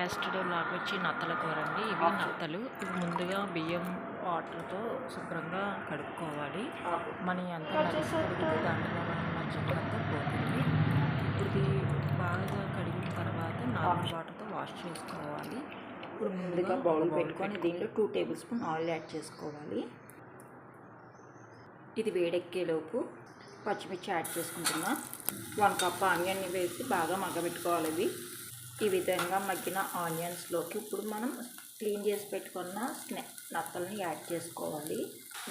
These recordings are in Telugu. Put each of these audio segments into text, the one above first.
యాస్టర్డే బ్లాక్ వచ్చి నత్తల కూర అండి ఇవి నత్తలు. ఇవి ముందుగా బియ్యం వాటర్తో శుభ్రంగా కడుక్కోవాలి. మన ఎంత దాంట్లో జిడ్డంతా పోతుంది. ఇది బాగా కడిగిన తర్వాత నార్మల్ వాటర్తో వాష్ చేసుకోవాలి. ఇప్పుడు ముందుగా బౌల్ పెట్టుకొని దీనిలో two tablespoon oil add చేసుకోవాలి. ఇది వేడెక్కేలోపు పచ్చిమిర్చి యాడ్ చేసుకుంటున్నా. వన్ కప్ ఆనియన్ వేసి బాగా మగ్గబెట్టుకోవాలి ఇవి. ఈ విధంగా మగ్గిన ఆనియన్స్లోకి ఇప్పుడు మనం క్లీన్ చేసి పెట్టుకున్న స్నే నత్తల్ని యాడ్ చేసుకోవాలి.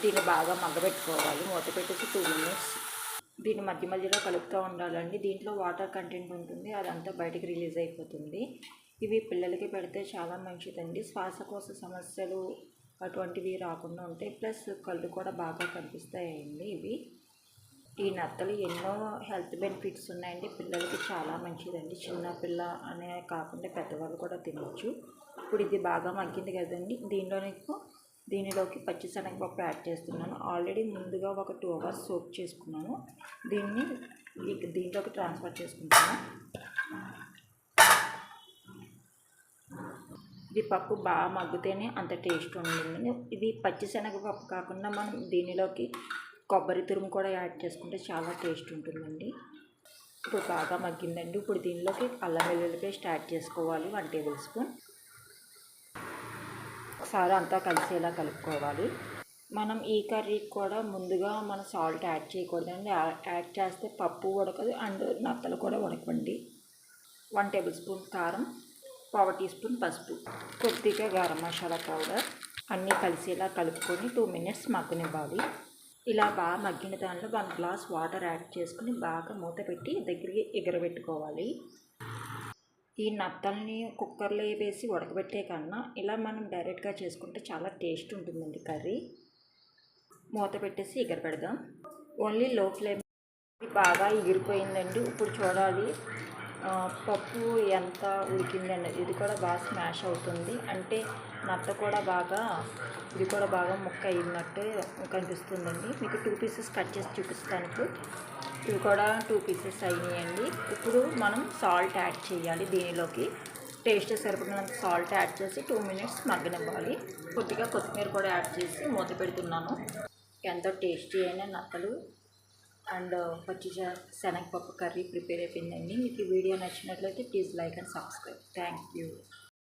దీన్ని బాగా మగ్గబెట్టుకోవాలి. మూత పెట్టేసి టూ మినిట్స్ దీన్ని మధ్య మధ్యలో కలుపుతూ ఉండాలండి. దీంట్లో వాటర్ కంటెంట్ ఉంటుంది. అదంతా బయటకు రిలీజ్ అయిపోతుంది. ఇవి పిల్లలకి పెడితే చాలా మంచిదండి. శ్వాసకోశ సమస్యలు అటువంటివి రాకుండా ఉంటాయి ప్లస్ కళ్ళు కూడా బాగా కనిపిస్తాయండి ఇవి. ఈ నత్తలు ఎన్నో హెల్త్ బెనిఫిట్స్ ఉన్నాయండి. పిల్లలకి చాలా మంచిదండి. చిన్నపిల్ల అనే కాకుండా పెద్దవాళ్ళు కూడా తినచ్చు. ఇప్పుడు ఇది బాగా మగ్గింది కదండి. దీనిలో దీనిలోనే దీనిలోకి పచ్చిశనగపప్పు యాడ్ చేస్తున్నాను. ఆల్రెడీ ముందుగా ఒక టూ అవర్స్ సోప్ చేసుకున్నాను. దీన్ని దీంట్లోకి ట్రాన్స్ఫర్ చేసుకుంటాను ఇది పప్పు బాగా మగ్గితేనే అంత టేస్ట్ ఉంటుంది ఇది పచ్చిశనగపప్పు కాకుండా మనం దీనిలోకి కొబ్బరి తురుము కూడా యాడ్ చేసుకుంటే చాలా టేస్ట్ ఉంటుందండి. ఇప్పుడు బాగా మగ్గిందండి. ఇప్పుడు దీనిలోకి అల్లం వెల్లుల్లి పేస్ట్ యాడ్ చేసుకోవాలి. One tablespoon. ఒకసారి అంతా కలిసేలా కలుపుకోవాలి. మనం ఈ కర్రీకి కూడా ముందుగా మనం సాల్ట్ యాడ్ చేయకూడదండి. యాడ్ చేస్తే పప్పు ఉడకదు అండ్ నత్తలు కూడా ఉడకండి వన్ టేబుల్ స్పూన్ కారం పావు టీ స్పూన్ పసుపు కొద్దిగా గరం మసాలా పౌడర్ అన్నీ కలిసేలా కలుపుకొని టూ మినిట్స్ మగ్గనివ్వాలి. ఇలా బాగా మగ్గిన దానిలో వన్ గ్లాస్ వాటర్ యాడ్ చేసుకుని బాగా మూత పెట్టి దగ్గరికి ఎగరబెట్టుకోవాలి. ఈ నత్తల్ని కుక్కర్లో వేసి ఉడకబెట్టే కన్నా ఇలా మనం డైరెక్ట్గా చేసుకుంటే చాలా టేస్ట్ ఉంటుందండి కర్రీ. మూత పెట్టేసి ఎగరబెడదాం. ఓన్లీ లో ఫ్లేమ్ బాగా ఎగిరిపోయిందండి. ఇప్పుడు చూడాలి. పప్పు ఎంత ఉడికింది అన్నది ఇది కూడా బాగా స్మాష్ అవుతుంది. అంటే నత్త కూడా బాగా ఇది కూడా బాగా ముక్క అయినట్టు కనిపిస్తుందండి. మీకు టూ పీసెస్ కట్ చేసి చూపిస్తాను ఇవి కూడా టూ పీసెస్ అయినాయండి. ఇప్పుడు మనం సాల్ట్ యాడ్ చేయాలి దీనిలోకి. టేస్ట్ సరిపడినంత సాల్ట్ యాడ్ చేసి టూ మినిట్స్ మగ్గనివ్వాలి. కొద్దిగా కొత్తిమీర కూడా యాడ్ చేసి మూత పెడుతున్నాను. ఎంతో టేస్టీ అయిన నత్తలు. అండ్ uh, పచ్చి శనగపప్పు కర్రీ ప్రిపేర్ అయిపోయిందండి. మీకు ఈ వీడియో నచ్చినట్లయితే please like and subscribe. Thank you.